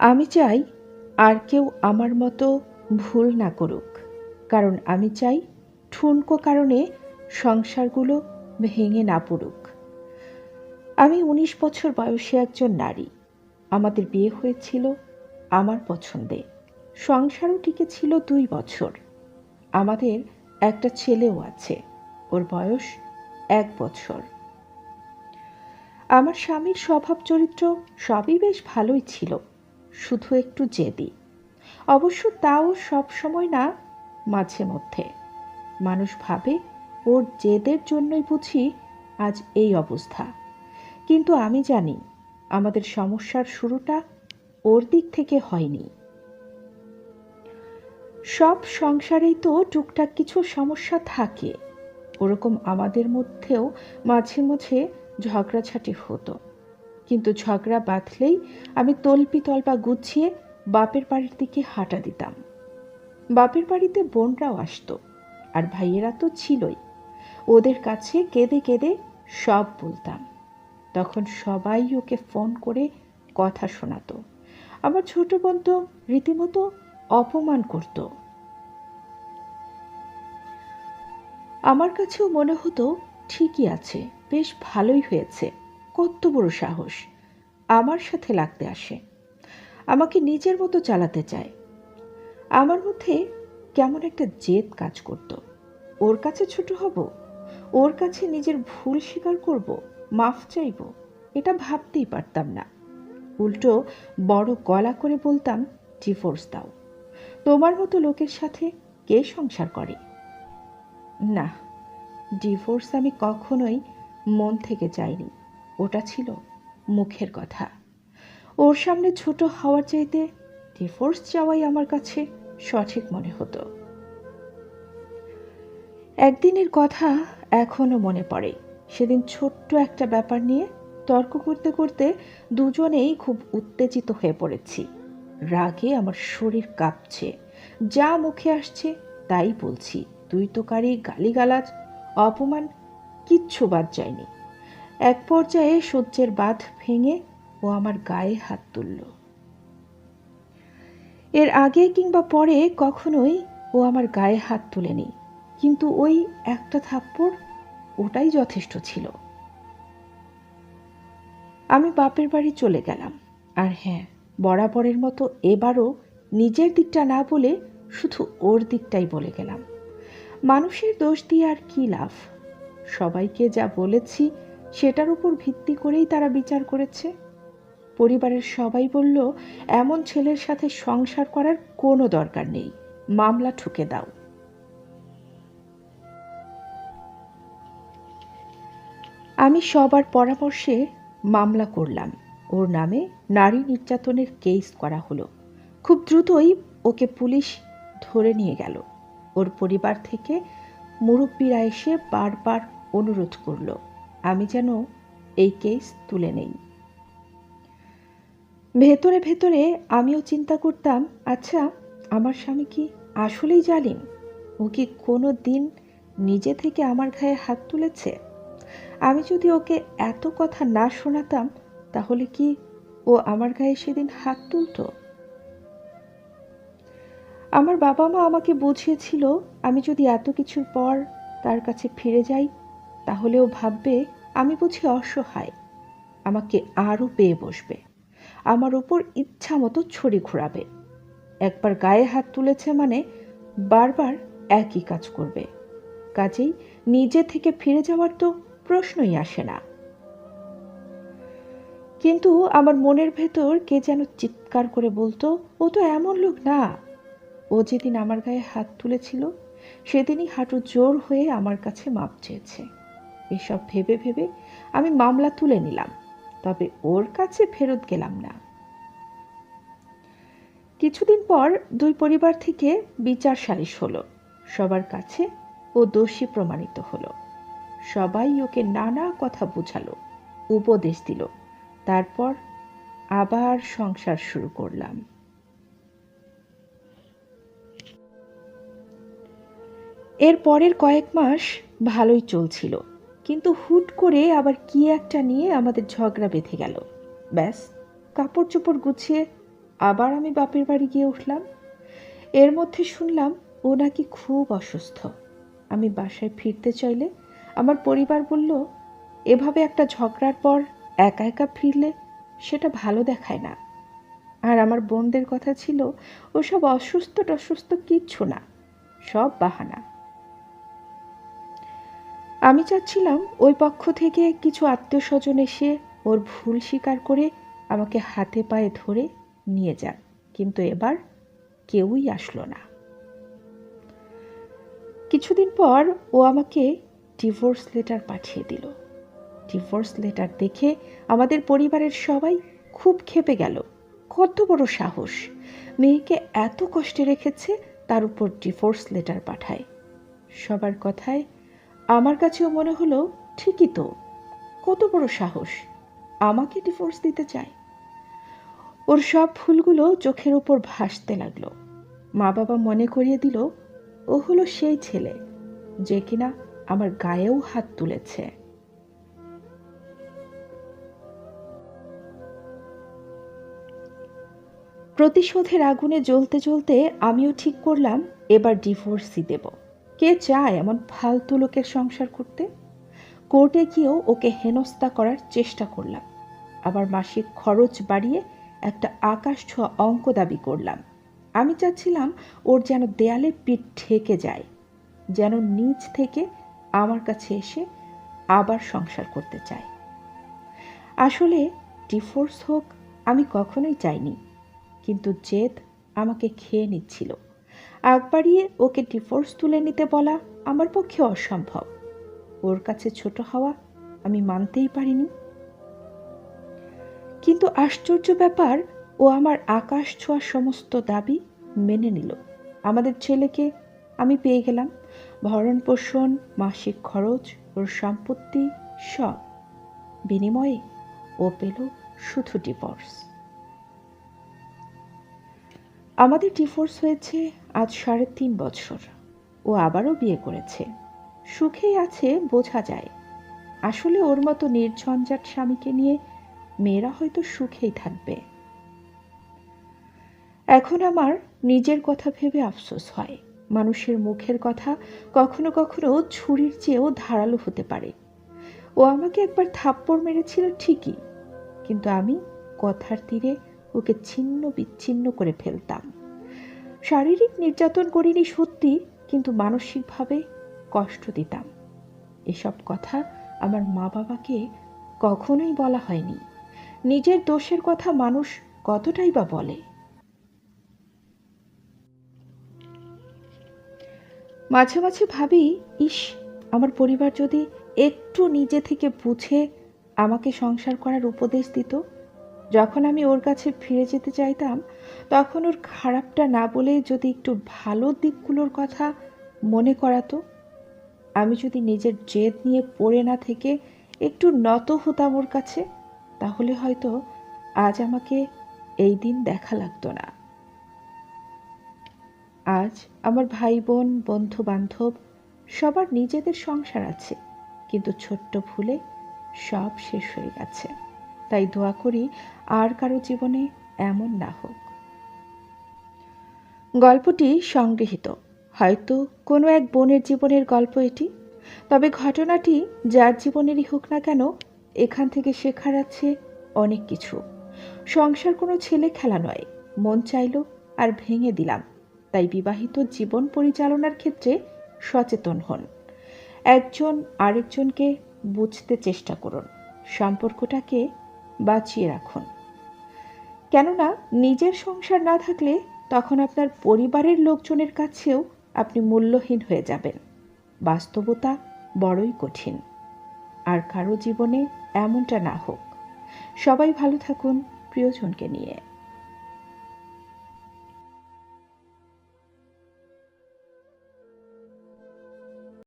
আমি চাই আর কেউ আমার মতো ভুল না করুক, কারণ আমি চাই ঠুনকো কারণে সংসারগুলো ভেঙে না পড়ুক। আমি উনিশ বছর বয়সে একজন নারী। আমাদের বিয়ে হয়েছিল আমার পছন্দে। সংসারও টিকেছিল দুই বছর। আমাদের একটা ছেলেও আছে, ওর বয়স এক বছর। আমার স্বামীর স্বভাব চরিত্র সবই বেশ ভালোই ছিল। শুধু একটু জেদি। অবশ্য তাও সব সময় না, মাঝে মধ্যে। মানুষ ভাবে, ওর জেদের জন্যই বুঝি আজ এই অবস্থা। কিন্তু আমি জানি, আমাদের সমস্যার শুরুটা ওর দিক থেকে হয়নি। সব সংসারেই তো টুকটাক কিছু সমস্যা থাকে। ওরকম আমাদের মধ্যেও মাঝে মাঝে ঝগড়াঝাটি হতো। কিন্তু ঝগড়া বাঁধলেই আমি তল্পি তল্পা গুছিয়ে বাপের বাড়ির দিকে হাঁটা দিতাম। বাপের বাড়িতে বোনরাও আসতো, আর ভাইয়েরা তো ছিলই। ওদের কাছে কেঁদে কেঁদে সব বলতাম। তখন সবাই ওকে ফোন করে কথা শোনাতো। আমার ছোট বোন তো রীতিমতো অপমান করত। আমার কাছেও মনে হতো ঠিকই আছে, বেশ ভালোই হয়েছে। কত বড় সাহস। আমার সাথে লাগতে আসে। আমাকে নিজের মতো চালাতে চায়। আমার মধ্যে কেমন একটা জেদ কাজ করত। ওর কাছে ছোট হব, ওর কাছে নিজের ভুল স্বীকার করব, মাফ চাইব, এটা ভাবতেই পারতাম না। উল্টো বড় গলা করে বলতাম ডিভোর্স দাও। তোমার মতো লোকের সাথে কে সংসার করে? না ডিভোর্স আমি কখনোই মন থেকে চাইনি। ওটা ছিল মুখের কথা। ওর সামনে ছোট হওয়ার চাইতে ডিভোর্স চাওয়াই আমার কাছে সঠিক মনে হতো। একদিনের কথা এখনও মনে পড়ে। সেদিন ছোট্ট একটা ব্যাপার নিয়ে তর্ক করতে করতে দুজনেই খুব উত্তেজিত হয়ে পড়েছি। রাগে আমার শরীর কাঁপছে। যা মুখে আসছে তাই বলছি। তুই তো কারি গালিগালাজ, অপমান কিচ্ছু বাদ যায়নি। এক পর্যায়ে সূর্যের বাঁধ ভেঙে ও আমার গায়ে হাত তুলল। এর আগে কিংবা পরে কখনোই ও আমার গায়ে হাত তুলেনি, কিন্তু ওই একটা থাপ্পড় ওটাই যথেষ্ট ছিল। আমি বাপের বাড়ি চলে গেলাম, আর হ্যাঁ বরাবরের মতো এবারও নিজের দিকটা না বলে শুধু ওর দিকটাই বলে গেলাম। মানুষের দোষ দিয়ে আর কি লাভ? সবাইকে যা বলেছি সেটার উপর ভিত্তি করেই তারা বিচার করেছে। পরিবারের সবাই বলল, এমন ছেলের সাথে সংসার করার কোনো দরকার নেই। মামলা ঠুকে দাও। আমি সবার পরামর্শে মামলা করলাম। ওর নামে নারী নির্যাতনের কেস করা হলো। খুব দ্রুতই ওকে পুলিশ ধরে নিয়ে গেল। ওর পরিবার থেকে মুরব্বীরা এসে বারবার অনুরোধ করল। আমি যেন এই কেস তুলে নেই। ভেতরে ভেতরে আমিও চিন্তা করতাম আচ্ছা আমার স্বামী কি আসলেই জালিম? ও কি কোনো দিন নিজে থেকে আমার গায়ে হাত তুলেছে? আমি যদি ওকে এত কথা না শোনাতাম, তাহলে কি ও আমার গায়ে সেদিন হাত তুলতো? আমার বাবা মা আমাকে বুঝিয়েছিল, আমি যদি এত কিছুর পর তার কাছে ফিরে যাই তাহলে ও ভাববে, আমি বুঝি অসহায়। আমাকে আরও পেয়ে বসবে। আমার উপর ইচ্ছা মতো ছড়ি ঘোরাবে। একবার গায়ে হাত তুলেছে মানে বারবার একই কাজ করবে। কাজেই নিজে থেকে ফিরে যাওয়ার তো প্রশ্নই আসে না। কিন্তু আমার মনের ভেতর কে যেন চিৎকার করে বলতো, ও তো এমন লোক না। ও যেদিন আমার গায়ে হাত তুলেছিল, সেদিনই হাঁটু জোর হয়ে আমার কাছে মাপ চেয়েছে। এসব ভেবে ভেবে আমি মামলা তুলে নিলাম, তবে ওর কাছে ফেরত গেলাম না। কিছুদিন পর দুই পরিবার থেকে বিচার সালিশ হলো, সবার কাছে ও দোষী প্রমাণিত হলো। সবাই ওকে নানা কথা বুঝালো, উপদেশ দিল, তারপর আবার সংসার শুরু করলাম। এর পরের কয়েক মাস ভালোই চলছিল কিন্তু হুট করে আবার কি একটা নিয়ে আমাদের ঝগড়া বেঁধে গেল। ব্যাস কাপড় চোপড় গুছিয়ে আবার আমি বাপের বাড়ি গিয়ে উঠলাম। এর মধ্যে শুনলাম ও নাকি খুব অসুস্থ। আমি বাসায় ফিরতে চাইলে আমার পরিবার বলল, এভাবে একটা ঝগড়ার পর একা একা ফিরলে সেটা ভালো দেখায় না। আর আমার বোনদের কথা ছিল, ওসব অসুস্থ টসুস্থ কিচ্ছু না, সব বাহানা। আমি চাচ্ছিলাম ওই পক্ষ থেকে কিছু আত্মীয় স্বজন এসে ওর ভুল স্বীকার করে আমাকে হাতে পায়ে ধরে নিয়ে যান, কিন্তু এবার কেউই আসলো না। কিছুদিন পর ও আমাকে ডিভোর্স লেটার পাঠিয়ে দিল। ডিভোর্স লেটার দেখে আমাদের পরিবারের সবাই খুব খেপে গেল। কত বড় সাহস! মেয়েকে এত কষ্টে রেখেছে, তার উপর ডিভোর্স লেটার পাঠায়। সবার কথায় আমার কাছেও মনে হলো, ঠিকই তো। কত বড় সাহস। আমাকে ডিভোর্স দিতে চায়। ওর সব ফুলগুলো চোখের ওপর ভাসতে লাগল। মা বাবা মনে করিয়ে দিল, ও হলো সেই ছেলে, যে কিনা আমার গায়েও হাত তুলেছে। প্রতিশোধের আগুনে জ্বলতে জ্বলতে আমিও ঠিক করলাম, এবার ডিভোর্সই দেব। কে চায় এমন ফালতু লোকের সংসার করতে? কোর্টে গিয়েও ওকে হেনস্থা করার চেষ্টা করলাম। আবার মাসিক খরচ বাড়িয়ে একটা আকাশ ছোঁয়া অঙ্ক দাবি করলাম। আমি চাচ্ছিলাম ওর যেন দেয়ালে পিঠ ঠেকে যায়, যেন নিজ থেকে আমার কাছে এসে আবার সংসার করতে চায়। আসলে ডিফোর্স হোক আমি কখনোই চাইনি, কিন্তু জেদ আমাকে খেয়ে নিচ্ছিল। আগ বাড়িয়ে ওকে ডিভোর্স তুলে নিতে বলা আমার পক্ষে অসম্ভব। ওর কাছে ছোট হওয়া আমি মানতেই পারিনি। কিন্তু আশ্চর্য ব্যাপার, ও আমার আকাশ ছোঁয়া সমস্ত দাবি মেনে নিল। আমাদের ছেলেকে আমি পেয়ে গেলাম। ভরণ পোষণ, মাসিক খরচ, ওর সম্পত্তি সব। বিনিময়ে ও পেল শুধু ডিভোর্স আমাদের ডিভোর্স হয়েছে আজ সাড়ে তিন বছর। ও আবারও বিয়ে করেছে। সুখেই আছে, বোঝা যায়। আসলে ওর মতো নির্ঝঞ্ঝাট স্বামীকে নিয়ে মেয়েরা হয়তো সুখেই থাকবে। এখন আমার নিজের কথা ভেবে আফসোস হয়। মানুষের মুখের কথা কখনো কখনো ছুরির চেয়েও ধারালো হতে পারে। ও আমাকে একবার থাপ্পড় মেরেছিল ঠিকই, কিন্তু আমি কথার তীরে ওকে ছিন্ন বিচ্ছিন্ন করে ফেলতাম। শারীরিক নির্যাতন করিনি সত্যি, কিন্তু মানসিকভাবে কষ্ট দিতাম। এসব কথা আমার মা বাবাকে কখনোই বলা হয়নি। নিজের দোষের কথা মানুষ কতটাই বা বলে। মাঝে মাঝে ভাবি, ইস, আমার পরিবার যদি একটু নিজে থেকে বুঝে আমাকে সংসার করার উপদেশ দিত যখন আমি ওর কাছে ফিরে যেতে চাইতাম, তখন ওর খারাপটা না বলে যদি একটু ভালো দিকগুলোর কথা মনে করাতো, আমি যদি নিজের জেদ নিয়ে পড়ে না থেকে একটু নত হতাম ওর কাছে, তাহলে হয়তো আজ আমাকে এই দিন দেখা লাগতো না। আজ আমার ভাই বোন বন্ধু বান্ধব সবার নিজেদের সংসার আছে, কিন্তু ছোট্ট ভুলে সব শেষ হয়ে গেছে। তাই দোয়া করি আর কারও জীবনে এমন না হোক। গল্পটি সংগৃহীত। হয়তো কোনো এক বোনের জীবনের গল্প এটি, তবে ঘটনাটি যার জীবনেরই হোক না কেন, এখান থেকে শেখার আছে অনেক কিছু। সংসার কোনো ছেলে খেলা নয়, মন চাইল আর ভেঙে দিলাম, তাই বিবাহিত জীবন পরিচালনার ক্ষেত্রে সচেতন হন। একজন আরেকজনকে বুঝতে চেষ্টা করুন, সম্পর্কটাকে বাঁচিয়ে রাখুন। কেননা নিজের সংসার না থাকলে তখন আপনার পরিবারের লোকজনের কাছেও আপনি মূল্যহীন হয়ে যাবেন। বাস্তবতা বড়ই কঠিন। আর কারও জীবনে এমনটা না হোক। সবাই ভালো থাকুন, প্রিয়জনকে নিয়ে।